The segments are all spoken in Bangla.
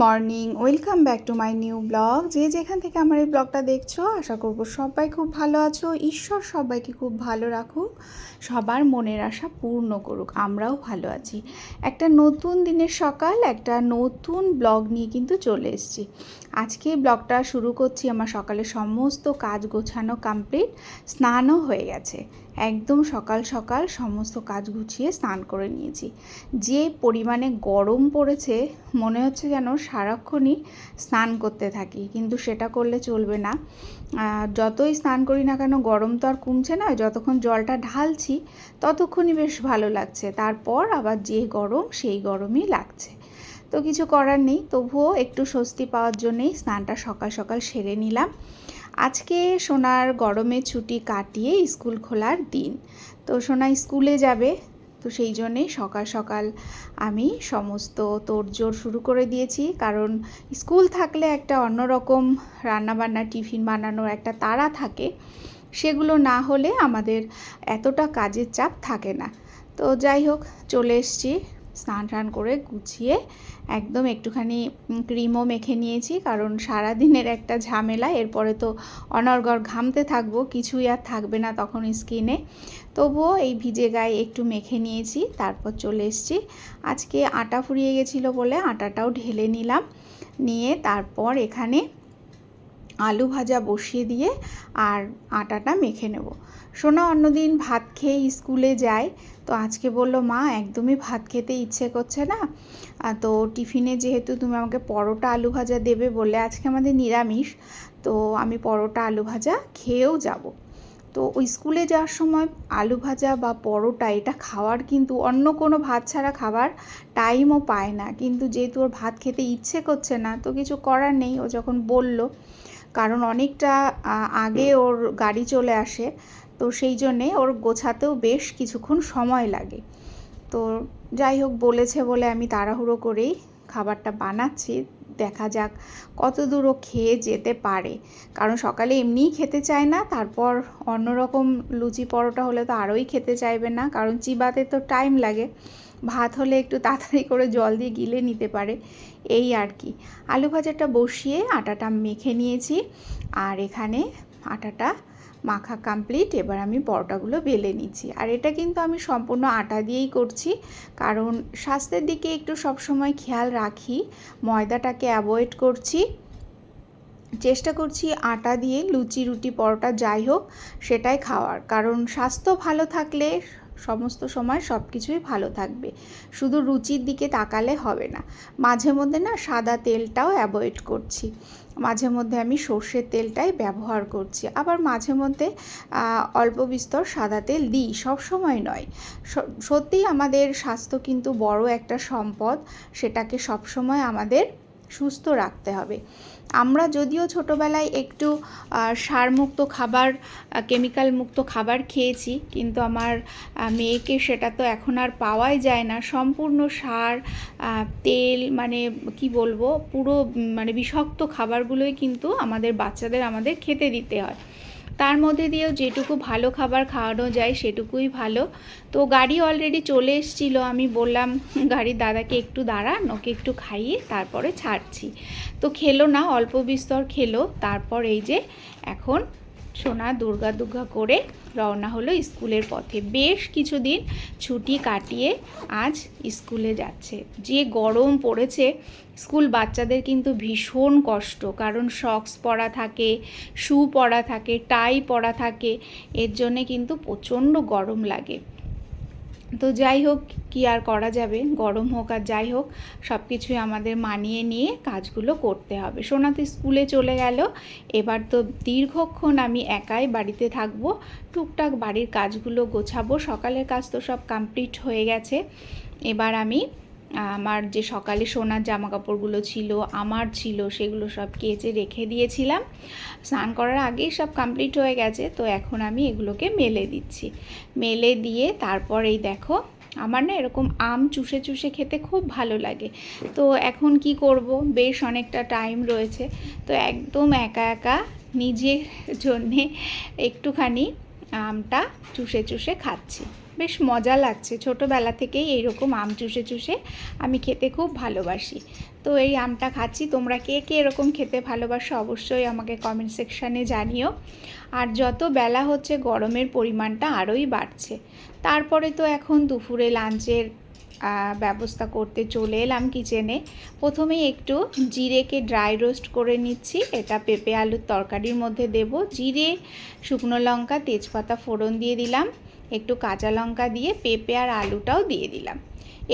Morning, welcome back to my new blog. যে যেখান থেকে আমার এই ব্লগটা দেখছ, আশা করব সবাই খুব ভালো আছো। ঈশ্বর সবাইকে খুব ভালো রাখুক, সবার মনের আশা পূর্ণ করুক, আমরাও ভালো আছি। একটা নতুন দিনের সকাল, একটা নতুন ব্লগ নিয়ে কিন্তু চলে এসেছি। আজকে ব্লগটা শুরু করছি, আমার সকালে সমস্ত কাজ গোছানো কমপ্লিট স্নানও হয়ে গেছে। একদম সকাল সকাল সমস্ত কাজ গুছিয়ে স্নান করে নিয়েছি। যে পরিমাণে গরম পড়েছে, মনে হচ্ছে যেন সারাক্ষণই স্নান করতে থাকি, কিন্তু সেটা করলে চলবে না। যতই স্নান করি না কেন, গরম তো আর কমছে না, যতক্ষণ জলটা ঢালছি, ততক্ষণই বেশ ভালো লাগছে। তারপর আবার যে গরম, সেই গরমই লাগছে। তো কিছু করার নেই, তবুও একটু স্বস্তি পাওয়ার জন্যেই স্নানটা সকাল সকাল সেরে নিলাম। আজকে সোনার গরমের ছুটি কাটিয়ে স্কুল খোলার দিন। তো সোনা স্কুলে যাবে, তো সেই জন্যেই সকাল সকাল আমি সমস্ত তোড়জোড় শুরু করে দিয়েছি। কারণ স্কুল থাকলে একটা অন্যরকম রান্নাবান্না, টিফিন বানানোর একটা তাড়া থাকে। সেগুলো না হলে আমাদের এতটা কাজের চাপ থাকে না। তো যাই হোক, চলে এসছি স্নান টান করে গুছিয়ে একদম একটুখানি ক্রিমও মেখে নিয়েছি, কারণ সারা দিনের একটা ঝামেলা, এরপরে তো অনর্গর ঘামতে থাকব, কিছুই আর থাকবে না তখন স্কিনে তবুও এই ভিজে গায়ে একটু মেখে নিয়েছি, তারপর চলে এসেছি। আজকে আটা ফুরিয়ে গেছিল বলে আটাটাও ঢেলে নিলাম, নিয়ে তারপর এখানে আলু ভাজা বসিয়ে দিয়ে আর আটাটা মেখে নেব। সোনা অন্যদিন ভাত খেয়ে স্কুলে যায়। তো আজকে বলল, মা, একদমই ভাত খেতে ইচ্ছে করছে না। তো টিফিনে যেহেতু তুমি আমাকে পরোটা আলু ভাজা দেবে বলে আজকে আমাদের নিরামিষ। তো আমি পরোটা আলু ভাজা খেয়েও যাব। তো ওই স্কুলে যাওয়ার সময় আলু ভাজা বা পরোটা এটা খাওয়ার কিন্তু অন্য কোনো ভাত ছাড়া খাবার টাইমও পায় না। কিন্তু যেহেতু ওর ভাত খেতে ইচ্ছে করছে না, তো কিছু করার নেই। ও যখন বলল কারণ অনেকটা আগে ওর গাড়ি চলে আসে তো সেই জন্যে ওর গোছাতেও বেশ কিছুক্ষণ সময় লাগে। তো যাই হোক বলেছে বলে আমি তাড়াহুড়ো করেই খাবারটা বানাচ্ছি দেখা যাক কত দূর ও খেয়ে যেতে পারে। কারণ সকালে এমনিই খেতে চায় না তারপর অন্যরকম লুচি পরোটা হলে তো আরোই খেতে চাইবে না কারণ চিবাতে তো টাইম লাগে। ভাত হলে একটু তাড়াতাড়ি করে জল দিয়ে গিলে নিতে পারে, এই আর কি। আলু ভাজাটা বসিয়ে আটাটা মেখে নিয়েছি আর এখানে আটাটা মাখা কমপ্লিট এবার আমি পরোটাগুলো বেলে নিচ্ছি। আর এটা কিন্তু আমি সম্পূর্ণ আটা দিয়েই করছি, কারণ স্বাস্থ্যের দিকে একটু সবসময় খেয়াল রাখি, ময়দাটাকে অ্যাভয়েড করছি। চেষ্টা করছি আটা দিয়ে লুচি রুটি পরোটা যাই হোক, সেটাই খাওয়ার। কারণ স্বাস্থ্য ভালো থাকলে সমস্ত সময় সব কিছুই ভালো থাকবে। শুধু রুচির দিকে তাকালে হবে না। মাঝে মধ্যে না সাদা তেলটাও অ্যাভয়েড করছি। মাঝে মধ্যে আমি সর্ষের তেলটাই ব্যবহার করছি। আবার মাঝে মধ্যে অল্প বিস্তর সাদা তেল দিই সব সময় নয় সত্যিই আমাদের স্বাস্থ্য কিন্তু বড় একটা সম্পদ। সেটাকে সবসময় আমাদের সুস্থ রাখতে হবে। আমরা যদিও ছোটোবেলায় একটু সারমুক্ত খাবার কেমিক্যাল মুক্ত খাবার খেয়েছি, কিন্তু আমার মেয়েকে সেটা তো এখন আর পাওয়াই যায় না। সম্পূর্ণ সার তেল মানে কি বলব, পুরো মানে বিষাক্ত খাবারগুলোই কিন্তু আমাদের বাচ্চাদের আমাদের খেতে দিতে হয়। তার মধ্যে দিয়েও যেটুকু ভালো খাবার খাওয়ানো যায় সেটুকুই ভালো। তো গাড়ি অলরেডি চলে এসেছিল, আমি বললাম, গাড়ির দাদাকে একটু দাঁড়ান, ওকে একটু খাইয়ে তারপরে ছাড়ছি। তো খেলো না, অল্প বিস্তর খেলো, তারপর এই যে এখন সোনা দুর্গা দুর্গা করে রওনা হলো স্কুলের পথে। বেশ কিছুদিন ছুটি কাটিয়ে আজ স্কুলে যাচ্ছে। যে গরম পড়েছে, স্কুল বাচ্চাদের কিন্তু ভীষণ কষ্ট। কারণ সক্স পরা থাকে শু পরা থাকে টাই পরা থাকে, এর জন্যে কিন্তু প্রচণ্ড গরম লাগে। তো যাই হোক, কি আর করা যাবে? গরম হোক আর যাই হোক সব কিছুই আমাদের মানিয়ে নিয়ে কাজগুলো করতে হবে। সোনাতে স্কুলে চলে গেল। এবার তো দীর্ঘক্ষণ আমি একাই বাড়িতে থাকব। টুকটাক বাড়ির কাজগুলো গোছাবো। সকালের কাজ তো সব কমপ্লিট হয়ে গেছে। এবার আমি আমার যে সকালে সোনার জামা কাপড়গুলো ছিল, আমার ছিল, সেগুলো সব কেচে রেখে দিয়েছিলাম। স্নান করার আগেই সব কমপ্লিট হয়ে গেছে, তো এখন আমি এগুলোকে মেলে দিচ্ছি। মেলে দিয়ে তারপর এই দেখো, আমার না এরকম আম চুষে চুষে খেতে খুব ভালো লাগে। তো এখন কি করব? বেশ অনেকটা টাইম রয়েছে। তো একদম একা একা নিজের জন্যে একটুখানি আমটা চুষে চুষে খাচ্ছি। বেশ মজা লাগছে। ছোটোবেলা থেকেই এইরকম আম চুষে চুষে আমি খেতে খুব ভালোবাসি। তো এই আমটা খাচ্ছি। তোমরা কে কে এরকম খেতে ভালোবাসো অবশ্যই আমাকে কমেন্ট সেকশানে জানিও। আর যত বেলা হচ্ছে, গরমের পরিমাণটা আরোই বাড়ছে। তারপরে তো এখন দুপুরে লাঞ্চের ব্যবস্থা করতে চলে এলাম কিচেনে প্রথমেই একটু জিরেকে ড্রাই রোস্ট করে নিচ্ছি। এটা পেঁপে আলুর তরকারির মধ্যে দেব। জিরে, শুকনো লঙ্কা, তেজপাতা ফোড়ন দিয়ে দিলাম। একটু কাঁচা লঙ্কা দিয়ে পেঁপে আর আলুটাও দিয়ে দিলাম।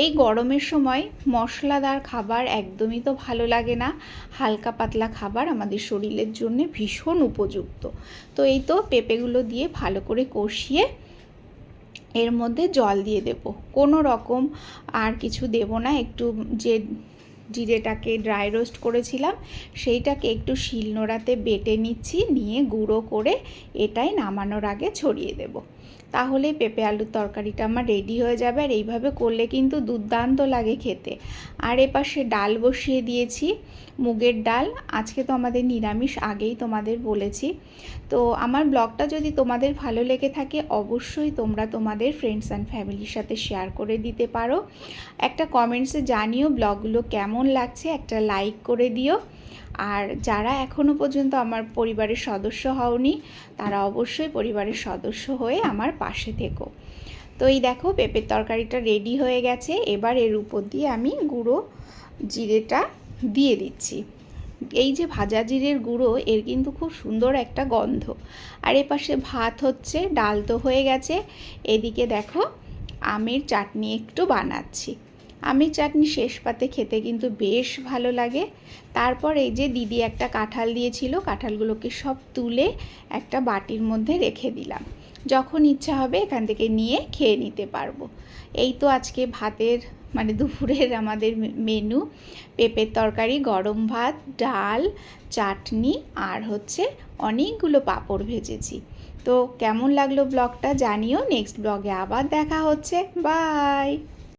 এই গরমের সময় মশলাদার খাবার একদমই তো ভালো লাগে না। হালকা পাতলা খাবার আমাদের শরীরের জন্য ভীষণ উপযুক্ত। তো এই তো পেঁপেগুলো দিয়ে ভালো করে কষিয়ে এর মধ্যে জল দিয়ে দেব। কোনো রকম আর কিছু দেব না, একটু যে জিরেটাকে ড্রাই রোস্ট করেছিলাম, সেইটাকে একটু শিলনোড়াতে বেটে নিচ্ছি, নিয়ে গুঁড়ো করে এটাই নামানোর আগে ছড়িয়ে দেব। তাহলে পেঁপে আলুর তরকারিটা আমার রেডি হয়ে যাবে, আর এইভাবে করলে কিন্তু দুর্দান্ত লাগে খেতে। আর এপাশে ডাল বসিয়ে দিয়েছি, মুগের ডাল। আজকে তো আমাদের নিরামিষ, আগেই তোমাদের বলেছি। তো আমার ব্লগটা যদি তোমাদের ভালো লেগে থাকে, অবশ্যই তোমরা তোমাদের ফ্রেন্ডস অ্যান্ড ফ্যামিলির সাথে শেয়ার করে দিতে পারো। একটা কমেন্টসে জানিও ব্লগগুলো কেমন লাগছে একটা লাইক করে দিও। আর যারা এখনও পর্যন্ত আমার পরিবারের সদস্য হওনি, তারা অবশ্যই পরিবারের সদস্য হয়ে আমার পাশে থেকো। তো এই দেখো, পেঁপের তরকারিটা রেডি হয়ে গেছে। এবার এর উপর দিয়ে আমি গুঁড়ো জিরেটা দিয়ে দিচ্ছি। এই যে ভাজা জিরের গুঁড়ো, এর কিন্তু খুব সুন্দর একটা গন্ধ। আর এপাশে ভাত হচ্ছে, ডাল তো হয়ে গেছে। এদিকে দেখো, আমের চাটনি একটু বানাচ্ছি। আমের চাটনি শেষ পাতে খেতে কিন্তু বেশ ভালো লাগে। তারপর এই যে দিদি একটা কাঁঠাল দিয়েছিল, কাঁঠালগুলোকে সব তুলে একটা বাটির মধ্যে রেখে দিলাম। যখন ইচ্ছা হবে এখান থেকে নিয়ে খেয়ে নিতে পারব। এই তো আজকে ভাতের মানে দুপুরের আমাদের মেনু। পেঁপের তরকারি, গরম ভাত, ডাল, চাটনি আর হচ্ছে অনেকগুলো পাঁপড় ভেজেছি। তো কেমন লাগল ব্লগটা জানিও, নেক্সট ব্লগে আবার দেখা হচ্ছে। বাই!